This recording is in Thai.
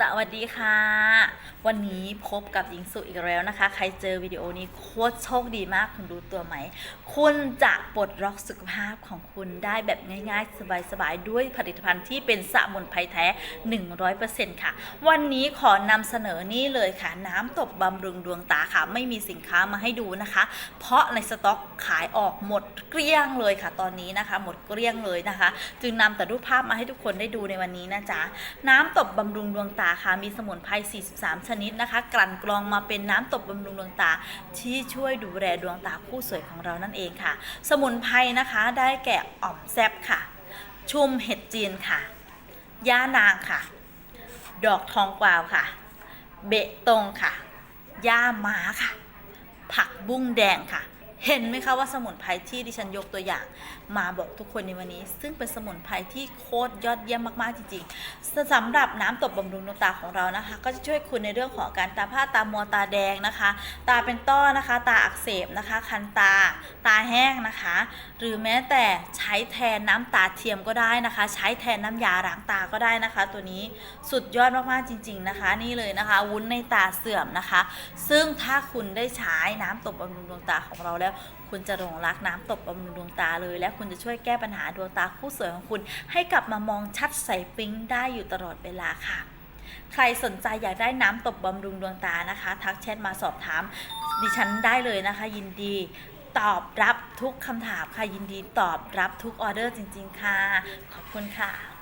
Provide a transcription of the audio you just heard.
สวัสดีค่ะ วันนี้พบกับหญิงสุอีกแล้วนะคะ ใครเจอวิดีโอนี้โคตรโชคดีมากคุณรู้ตัวไหม คุณจะปลดล็อกสุขภาพของคุณได้แบบง่ายๆ สบายๆ ด้วยผลิตภัณฑ์ที่เป็นสมุนไพรแท้ 100%ค่ะ วันนี้ขอนำเสนอนี่เลยค่ะ น้ำตบบำรุงดวงตาค่ะ ไม่มีสินค้ามาให้ดูนะคะ เพราะในสต็อกขายออกหมดเกลี้ยงเลยค่ะ ตอนนี้นะคะ หมดเกลี้ยงเลยนะคะ จึงนำแต่รูปภาพมาให้ทุกคนได้ดูในวันนี้นะจ๊ะน้ำตบบำรุงดวงตาค่ะมีสมุนไพร 43 ชนิดนะคะ กลั่นกรองมาเป็นน้ำตบบำรุงดวงตา ที่ช่วยดูแลดวงตาคู่สวยของเรานั่นเองค่ะ สมุนไพรนะคะได้แก่อ่อมแซบค่ะ ชุมเห็ดจีนค่ะย่านางค่ะ ดอกทองกวาวค่ะ เบะตงค่ะย่าม้าค่ะ ผักบุ้งแดงค่ะ เห็นไหมคะว่าสมุนไพรที่ดิฉันยกตัวอย่าง มาบอกทุกคนในวันนี้ ซึ่งเป็นสมุนไพรที่โคตรยอดเยี่ยมมากๆจริงๆสำหรับน้ำตบบำรุงดวงตาของเรานะคะ ก็จะช่วยคุณในเรื่องของการตาผ้าตามัวตาแดงนะคะ ตาเป็นต้อนะคะ ตาอักเสบนะคะ คันตา ตาแห้งนะคะ หรือแม้แต่ใช้แทนน้ำตาเทียมก็ได้นะคะ ใช้แทนน้ำยาล้างตาก็ได้นะคะ ตัวนี้สุดยอดมากๆจริง ๆนะคะ นี่เลยนะคะ วุ้นในตาเสื่อมนะคะ ซึ่งถ้าคุณได้ใช้น้ำตบบำรุงดวงตาของเราแล้วคุณจะหลงรักน้ำตบบำรุงดวงตาเลย และคุณจะช่วยแก้ปัญหาดวงตาคู่สวยของคุณ ให้กลับมามองชัดใสปิ๊งได้อยู่ตลอดเวลาค่ะ ใครสนใจอยากได้น้ำตบบำรุงดวงตานะคะ ทักแชทมาสอบถาม ดิฉันได้เลยนะคะ ยินดีตอบรับทุกคำถามค่ะยินดีตอบรับทุกออเดอร์จริง ๆ ค่ะ ขอบคุณค่ะ